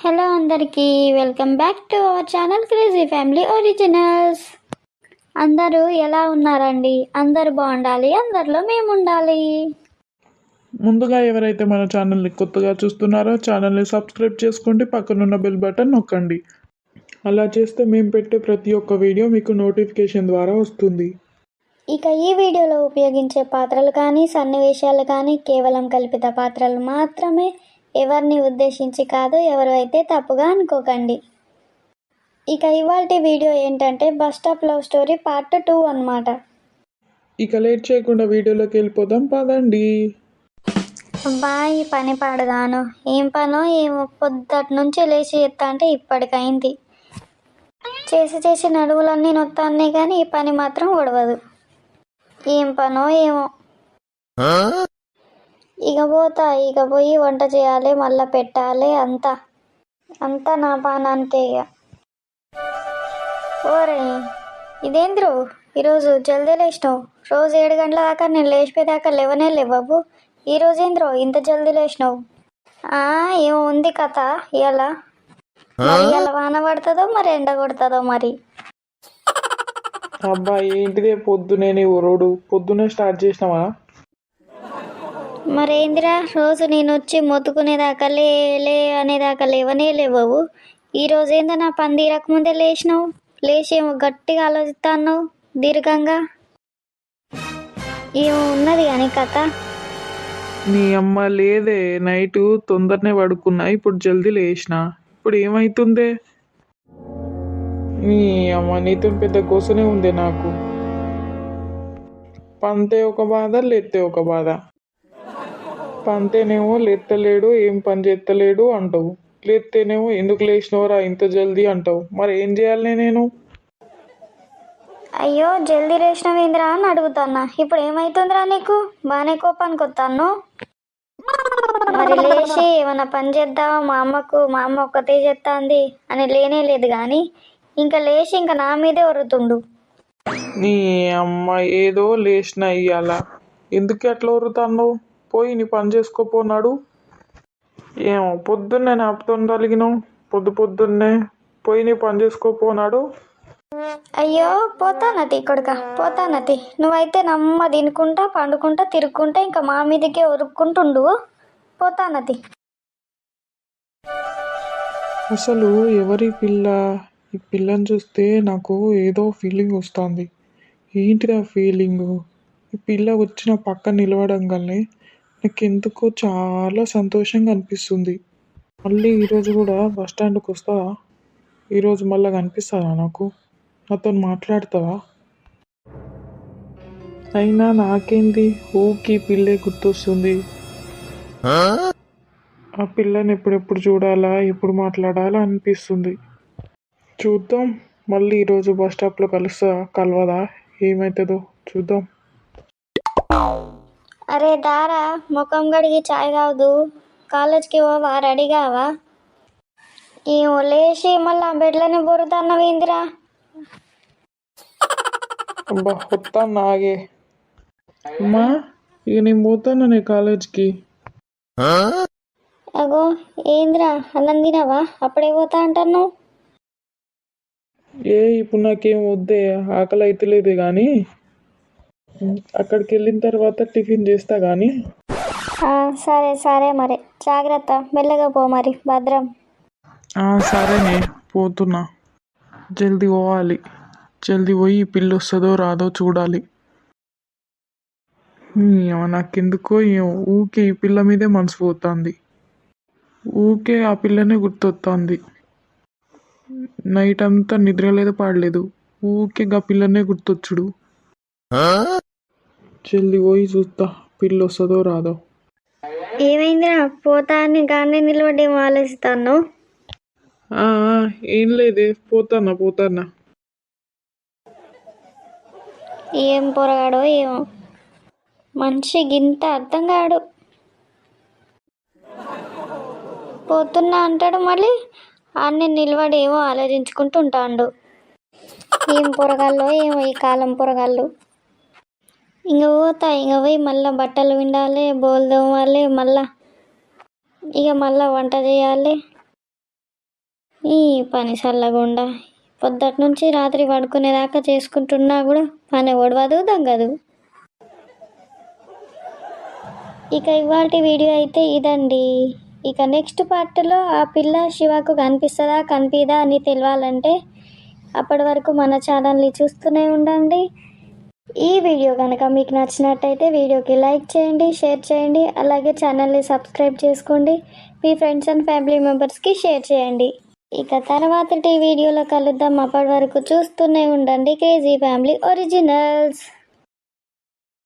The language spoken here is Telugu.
హలో అందరికీ welcome back to our channel crazy family originals అందరూ ఎలా ఉన్నారండి? అందరూ బాగుండాలి అందరిలో మేము ఉండాలి ముందుగా ఎవరైతే మన ఛానల్ని కొత్తగా చూస్తున్నారో ఛానల్ని సబ్స్క్రైబ్ చేసుకోండి పక్కనున్న బెల్ బటన్ నొక్కండి. అలా చేస్తే మేము పెట్టే ప్రతి ఒక్క వీడియో మీకు నోటిఫికేషన్ ద్వారా వస్తుంది. ఇక ఈ వీడియోలో ఉపయోగించే పాత్రలు కానీ సన్నివేశాలు కానీ కేవలం కల్పిత పాత్రలు మాత్రమే. ఎవరిని ఉద్దేశించి కాదు ఎవరు అయితే తప్పుగా అనుకోకండి. ఇక ఇవాళ వీడియో ఏంటంటే bus stop love story part two అన్నమాట. ఇక లేట్ చేయకుండా వీడియోలోకి వెళ్ళిపోదాం పదండి. అబ్బా ఈ పని పాడగాను. ఏం పనో ఏమో పొద్దుటి నుంచి లేచి ఎత్తా అంటే ఇప్పటికైంది. చేసి చేసి నడువులన్నీ నొత్తాన్ని కానీ ఈ పని మాత్రం ఒడవదు ఏం పనో ఏమో. ఇక పోతా ఇక పోయి వంట చేయాలి మళ్ళా పెట్టాలి అంతా. అంతా నా పానానికే ఇక. ఓరే ఇదేంద్రు? ఈరోజు జల్దీ లేచినావు. రోజు ఏడు గంటల దాకా నేను లేచిపోయేదాకా లేవనే లేవు ఈ రోజు ఏంద్రో ఇంత జల్దీ లేచినావు? ఆ ఏమో ఉంది కథ. ఇవాళ ఇవాళ వాన పడుతుందో మరి ఎండ కొడుతుందో మరి? అబ్బా ఏంటిదే పొద్దునే నీ రోడ్డు? పొద్దునే స్టార్ట్ చేసినావా? మరి ఏందిరా రోజు నేను వచ్చి మొత్తుకునేదాకా లే లే అనేదాకా లేవనే లేవవు. ఈ రోజు ఏందో నా పని తీరకముందే లేచినావు? లేచి ఏమో గట్టిగా ఆలోచిస్తాను దీర్ఘంగా? ఏమో ఉన్నది కానీ కథ. నీ అమ్మ లేదే నైట్ తొందరనే పడుకున్నా ఇప్పుడు జల్దీ లేచిన. ఇప్పుడు ఏమైతుందే? నీ అమ్మ నీతో పెద్ద కోసనే ఉంది నాకు. పంతే ఒక బాధ లేతే ఒక బాధ. పంతేనేమో లేత్తలేడు ఏం పని చేస్తలేడు అంటావు. లేత్తేనేమో ఎందుకు లేచినవరా ఇంత జల్దీ అంటావు. మరి ఏం చేయాలి నేను? అయ్యో జల్దీ లేచినవేంద్రా అని అడుగుతాన్నా. ఇప్పుడు ఏమైతుందిరా నీకు? బాగానే కోపానికి వస్తాను మరి లేచి ఏమైనా పని చేద్దామా? మా అమ్మకు మా అమ్మ ఒక్కతే చేస్తాంది అని లేనే లేదు కానీ ఇంకా లేచి ఇంకా నా మీదే ఒరుతుండు నీ అమ్మ ఏదో లేచిన ఇయ్యాల. ఎందుకు అట్లా వరుతున్నావు పోయి నీ పని చేసుకోపోనాడు ఏమో పొద్దున్నే నాపుతో తలిగినావు పొద్దు పొద్దున్నే పోయి నీ పని చేసుకోపోనాడు అయ్యో పోతానతి కొడుక పోతానతి నువ్వైతే నమ్మ తినుకుంటా పండుకుంటా తిరుక్కుంటా ఇంకా మా మీదకే ఉరుక్కుంటుండు. పోతానతి అసలు ఎవరి పిల్ల? ఈ పిల్లని చూస్తే నాకు ఏదో ఫీలింగ్ వస్తుంది. ఏంటిది ఫీలింగ్ ఈ పిల్ల వచ్చిన పక్క నిలవడం వల్లే నాకెందుకో చాలా సంతోషంగా అనిపిస్తుంది. మళ్ళీ ఈరోజు కూడా బస్ స్టాండ్కి వస్తావా ఈరోజు మళ్ళీ కనిపిస్తుందా నాకు? నాతో మాట్లాడతావా? అయినా నాకేంది? ఊకి పిల్లే గుర్తొస్తుంది. ఆ పిల్లని ఎప్పుడెప్పుడు చూడాలా ఎప్పుడు మాట్లాడాలా అనిపిస్తుంది. చూద్దాం. మళ్ళీ ఈరోజు బస్ స్టాప్లో కలుస్తా. కలవదా? ఏమవుతుందో చూద్దాం. అరే దారా ముఖం గడిగి చాయ్ తాగుదు. కాలేజ్కి పోవా రెడీ కావా? ఏమో లేచి మళ్ళీ ఆ బెడ్లని బొరుతాన్నవేందిరా అబ్బా వస్తాను నాగే అమ్మా ఇక నేను పోతాను నీ కాలేజ్కి? అగో ఏందిరా అన్నం తినవా? అప్పుడే పోతా అంటాను ఏ ఇప్పుడు నాకేం వద్దే ఆకలి అవుతలేదు కానీ అక్కడికి వెళ్ళిన తర్వాత టిఫిన్ చేస్తా కానీ ఆ, సరే సరే మరి. జాగ్రత్త. మెల్లగా పో మరి. భద్రం. ఆ, సరేనే. పోతున్నా. జల్దీ పోవాలి. జల్దీ పోయి ఈ పిల్ల వస్తుందో రాదో చూడాలి. ఏమో నాకెందుకో ఏమో. ఊకే ఈ పిల్ల మీదే మనసు పోతుంది. ఊకే ఆ పిల్లనే గుర్తొస్తుంది నైట్ అంతా నిద్ర లేదు పాడలేదు. ఊకే గా పిల్లనే గుర్తొచ్చుడు. జల్దీ పోయి చూస్తా పిల్ల వస్తుందో రాదో ఏమైందిరా? పోతా అని గానే నిలబడేమో ఆలోచిస్తాను ఆ, ఆ, ఏం లేదే పోతానా పోతానా ఏం పొరగాడో ఏమో. మనిషి గింత అర్థం కాడు. పోతున్నా అంటాడు మళ్ళీ ఆడనే నిలబడి ఏమో ఆలోచించుకుంటూ ఉంటాడు. ఏం పొరగాల్లో ఏమో ఈ కాలం పొరగాళ్ళు. ఇంక పోతా ఇంక పోయి మళ్ళీ బట్టలు విండాలి బోల్ తోమాలి మళ్ళా ఇక మళ్ళీ వంట చేయాలి. ఈ పని చల్లగుండా పొద్దుటి నుంచి రాత్రి పడుకునేదాకా చేసుకుంటున్నా కూడా పని ఒడవదు దగ్గదు ఇక ఇవాటి వీడియో అయితే ఇదండి. ఇక నెక్స్ట్ పార్ట్లో ఆ పిల్ల శివకు కనిపిస్తుందా కనిపిదా అని తెలియాలంటే అప్పటి వరకు మన ఛానల్ని చూస్తూనే ఉండండి. ఈ వీడియో కనుక మీకు నచ్చినట్టయితే వీడియోకి లైక్ చేయండి షేర్ చేయండి అలాగే ఛానల్ని సబ్స్క్రైబ్ చేసుకోండి మీ ఫ్రెండ్స్ అండ్ ఫ్యామిలీ మెంబర్స్కి షేర్ చేయండి. ఇక తర్వాతటి వీడియోలో కలుద్దాం. అప్పటి వరకు చూస్తూనే ఉండండి. Crazy family originals.